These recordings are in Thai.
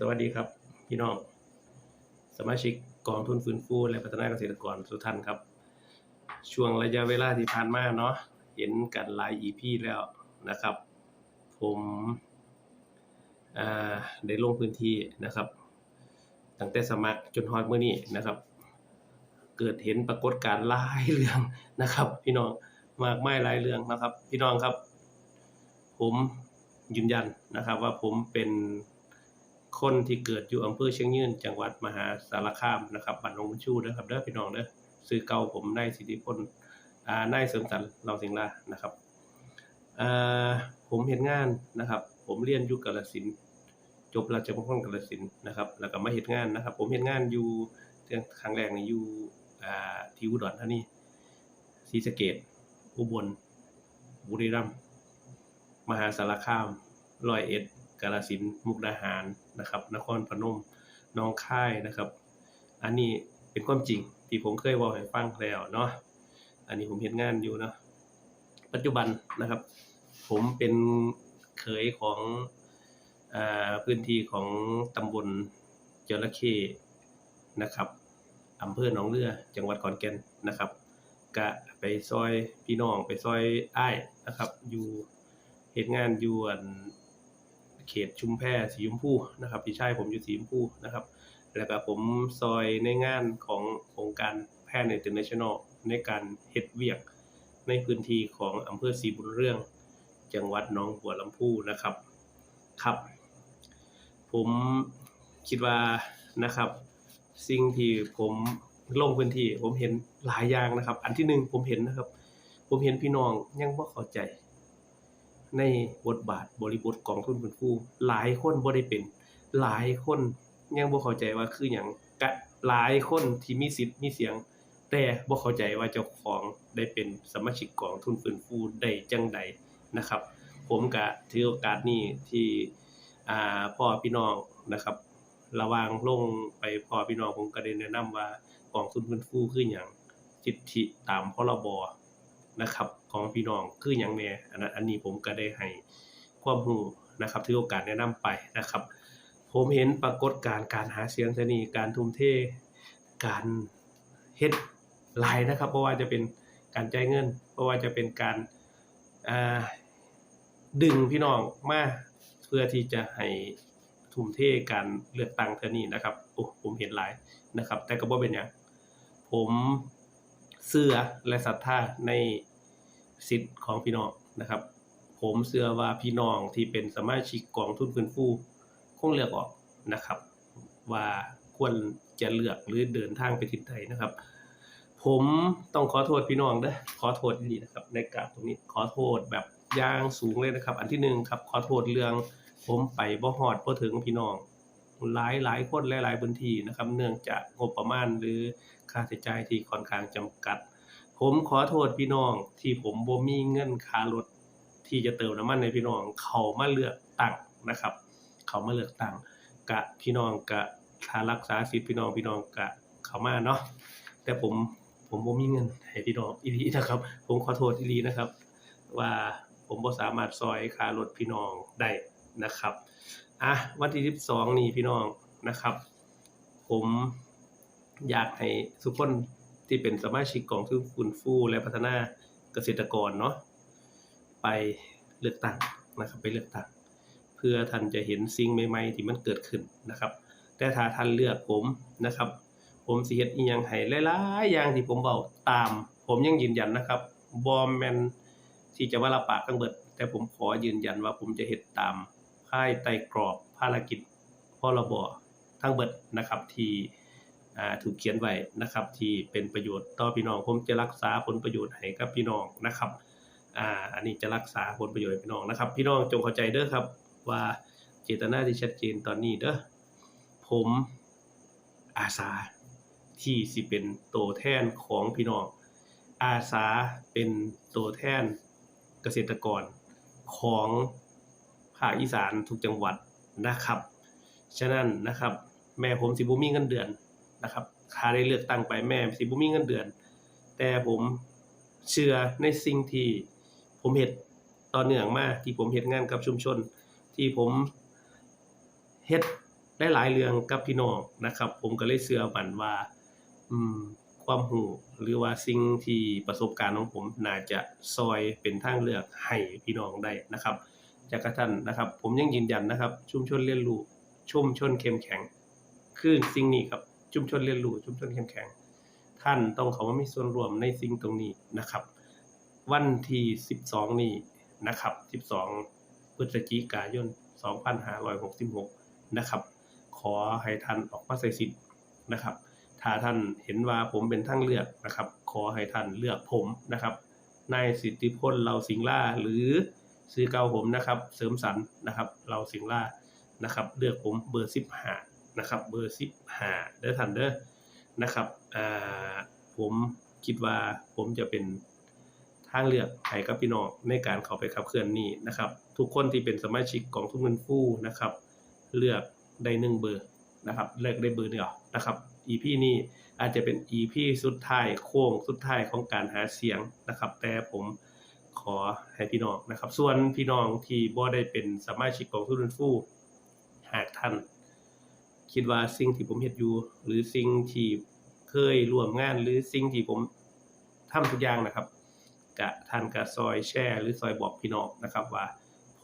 สวัสดีครับ พี่น้อง สมาชิกกองทุนฟื้นฟูและพัฒนาเกษตรกรทุกท่านครับ ช่วงระยะเวลาที่ผ่านมาเนาะเห็นกันหลาย EP แล้วนะครับ ผมได้ลงพื้นที่นะครับตั้งแต่สมัครจนฮอดมื้อนี้นะครับ เกิดเห็นปรากฏการณ์หลายเรื่องนะครับ พี่น้องมากมายหลายเรื่องนะครับ พี่น้องครับ ผมยืนยันนะครับว่าผมเป็น คนที่เกิดอยู่อำเภอเชียงยืนจังหวัดมหาสารคามนะครับบ้านหนองบุญชูเด้อครับเด้อพี่น้องเด้อซื้อเก่าผมนายสิทธิพลอ่านายเสริมสรรเราสิงลานะครับอ่าผมเฮ็ดงานนะครับ ผมเรียนอยู่กาฬสินจบราชมงคลกาฬสินนะครับ แล้วก็มาเฮ็ดงานนะครับ ผมเฮ็ดงานอยู่เรื่องครั้งแรกนี่อยู่อ่าที่อุดรธานีศรีสะเกษอุบล บุรีรัมย์มหาสารคามร้อยเอ็ดกาฬสินมุกดาหาร นะครับ นครพนมน้องค่ายนะครับ อันนี้เป็นความจริงที่ผมเคยบอกให้ฟังแล้วเนาะอันนี้ผมเฮ็ดงานอยู่เนาะปัจจุบันนะครับ ผมเป็นเขยของอพื้นที่ของตำบลจระเข้นะครับอำเภอหนองเรือ จังหวัดขอนแก่นนะครับกะไปซอยพี่น้องไปซอยอ้ายนะครับ อยู่เฮ็ดงานอยู่อัน เขตชุมแพสีชมพูนะครับพี่ชายผมอยู่สีชมพูนะครับ แล้วก็ผมซอยในงานของโครงการแพทย์ International ในการเฮ็ดเวียกในพื้นที่ของอำเภอศรีบุญเรื่อง จังหวัดหนองบัวลำพูนะครับครับ ผมคิดว่านะครับ สิ่งที่ผมลงพื้นที่ ผมเห็นหลายอย่างนะครับ อันที่หนึ่งผมเห็นนะครับ ผมเห็นพี่น้องยังบ่เข้าใจ ในบทบาทบริบทกองทุนฟื้นฟูหลายคนบ่ได้เป็น หลายคนยังบ่เข้าใจว่าคือหยังกะหลายคนที่มีสิทธิ์มีเสียง แต่บ่เข้าใจว่าเจ้าของได้เป็นสมาชิกกองทุนฟื้นฟูได้จังใดนะครับ ผมก็ถือโอกาสนี้ที่อ่าพ่อพี่น้องนะครับ ระวางลงไปพ่อพี่น้องผมก็ได้แนะนำว่ากองทุนฟื้นฟูคือหยังสิทธิตามพรบ นะครับ ของพี่น้องคือหยังแหน่อันนั้นอันนี้ผมก็ได้ให้ความรู้นะครับถือโอกาสแนะนำไปนะครับ ผมเห็นปรากฏการณ์การหาเสียงเทนีการทุ่มเทการเฮ็ดหลายนะครับเพราะว่าจะเป็นการจ่ายเงิน เพราะว่าจะเป็นการาดึงพี่น้องมาเพื่อที่จะให้ทุ่มเทการเลือกตั้งเทนี้นะครับโอ้ผมเห็นหลายนะครับ แต่ก็บ่เป็นหยังผมเชื่อและศรัทธาใน สิทธิ์ของพี่น้องนะครับ ผมเชื่อว่าพี่น้องที่เป็นสมาชิกกองทุนฟื้นฟูคงเลือกออกนะครับ ว่าควรจะเลือกหรือเดินทางไปทิศใดนะครับ ผมต้องขอโทษพี่น้องเด้อขอโทษดีนะครับ ในกราบตรงนี้ขอโทษแบบย่างสูงเลยนะครับ อันที่หนึ่งครับขอโทษเรื่อง ผมไปบ่ฮอดบ่ถึงพี่น้องหลายหลายคนหลายๆพื้นที่นะครับ เนื่องจากงบประมาณหรือค่าใช้จ่ายที่ค่อนข้างจำกัด ผมขอโทษพี่น้องที่ผมบ่มีเงินค่ารถที่จะเติมน้ำมันให้พี่น้องเขามาเลือกตั้งนะครับ เขามาเลือกตั้งกะพี่น้องกะถ้ารักษาสิทธิพี่น้องพี่น้องกะเขามาเนาะแต่ผมผมบ่มีเงินให้พี่น้องอีหลีนะครับ ผมขอโทษอีหลีนะครับ ว่าผมบ่สามารถซอยค่ารถพี่น้องได้นะครับอะวันที่12 นี้พี่น้องนะครับ ผมอยากให้ทุกคน ที่เป็นสมาชิกกองทุนฟื้นฟูและพัฒนาเกษตรกรเนาะไปเลือกตั้งนะครับไปเลือกตั้งเพื่อท่านจะเห็นสิ่งใหม่ๆที่มันเกิดขึ้นนะครับ แต่ถ้าท่านเลือกผมนะครับ ผมสิเฮ็ดอีหยังให้หลายๆอย่างที่ผมเว้าตาม ผมยังยืนยันนะครับบ่แมนที่จะว่ารับปากทั้งเบิด แต่ผมขอยืนยันว่าผมจะเฮ็ดตามภายใต้กรอบภารกิจพรบทั้งเบิดนะครับที่ ถูกเขียนไว้นะครับ ที่เป็นประโยชน์ต่อพี่น้อง ผมจะรักษาผลประโยชน์ให้กับพี่น้องนะครับอ่าอันนี้จะรักษาผลประโยชน์พี่น้องนะครับ พี่น้องจงเข้าใจเด้อครับ ว่าเจตนาที่ชัดเจนตอนนี้เด้อผมอาสาที่สิเป็นตัวแทนของพี่น้อง อาสาเป็นตัวแทนเกษตรกรของภาคอีสานทุกจังหวัดนะครับ ฉะนั้นนะครับ แม่ผมสิบ่มีเงินเดือน นะครับค่าได้เลือกตั้งไปแม่สิบ่มีเงินเดือน แต่ผมเชื่อในสิ่งที่ผมเฮ็ดต่อเนื่องมาที่ผมเฮ็ดงานกับชุมชน ที่ผมเฮ็ดหลายเรื่องกับพี่น้องนะครับ ผมก็เลยเชื่อมั่นว่า อืม ความรู้หรือว่าสิ่งที่ประสบการณ์ของผมน่าจะซอยเป็นทางเลือกให้พี่น้องได้นะครับ จากกรท่านนะครับ ผมยังยืนยันนะครับ ชุมชนเรียนรู้ชุมชนเข้มแข็งคือสิ่งนี้ครับ ชุมชนเรียนรู้ชุมชนเข้มแข็ง ท่านต้องเข้ามามีส่วนร่วมในสิ่งตรงนี้นะครับ วันที่ 12 นี้นะครับ 12 พฤศจิกายน 2566 นะครับ ขอให้ท่านออกมาใส่สิทธิ์นะครับ ถ้าท่านเห็นว่าผมเป็นทางเลือกนะครับ ขอให้ท่านเลือกผมนะครับ นายสิทธิพลเราสิงล่าหรือซื้อเก่าผมนะครับ เสริมสรรค์นะครับ เราสิงล่านะครับ เลือกผมเบอร์ 15 นะครับเบอร์15เด้อท่านเด้อนะครับผมคิดว่าผมจะเป็นทางเลือกให้กับพี่น้องในการเข้าไปขับเคลื่อนนี้นะครับ ทุกคนที่เป็นสมาชิกของทุนเงินฟูนะครับ เลือกได้หนึ่งเบอร์นะครับ เลือกได้เบอร์เดียวนะครับ EP นี้อาจจะเป็น EP สุดท้ายโค้งสุดท้ายของการหาเสียงนะครับ แต่ผมขอให้พี่น้องนะครับ ส่วนพี่น้องที่บ่ได้เป็นสมาชิกของทุนเงินฟูหากท่าน คิดว่าสิ่งที่ผมเฮ็ดอยู่ หรือสิ่งที่เคยร่วมงาน หรือสิ่งที่ผมทำทุกอย่างนะครับกะท่านก็ซอยแชร์หรือซอยบอกพี่น้องนะครับว่า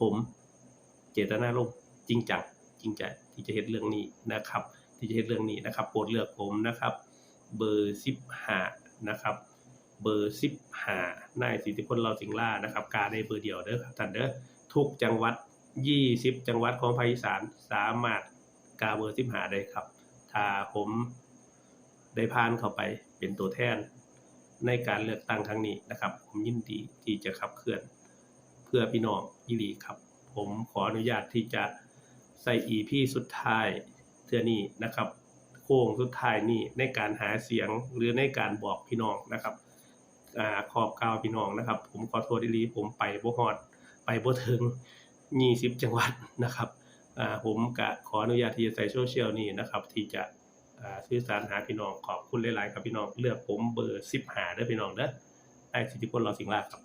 ผมเจตนารมณ์จริงจังจริงใจที่จะเฮ็ดเรื่องนี้นะครับ ที่จะเฮ็ดเรื่องนี้นะครับโปรดเลือกผมนะครับ เบอร์15นะครับเบอร์15นายสิทธิพลเราสิงล่านะครับกาได้เบอร์เดียวเด้อครับท่านเด้อทุกจังหวัด 20 จังหวัดของภาคอีสานสามารถ กาเบอร์15ได้ครับ ถ้าผมได้ผ่านเข้าไปเป็นตัวแทนในการเลือกตั้งครั้งนี้นะครับ ผมยินดีที่จะขับเคลื่อนเพื่อพี่น้องยิรีครับ ผมขออนุญาตที่จะใส่ EP สุดท้ายเทื่อนี้นะครับ โค้งสุดท้ายนี้ในการหาเสียงหรือในการบอกพี่น้องนะครับอขอบกาวพี่น้องนะครับ ผมขอโทษอีหลีผมไปบ่ฮอด ไปบ่ถึง20จังหวัดนะครับ ผมกะขออนุญาตที่จะใส่โซเชียลนี่นะครับ ที่จะสื่อสารหาพี่น้องขอบคุณหลาย ๆ ครับพี่น้องเลือกผมเบอร์สิบหาได้พี่น้องเด้อไอ้สิทธิพลรอสิงห์ลาครับ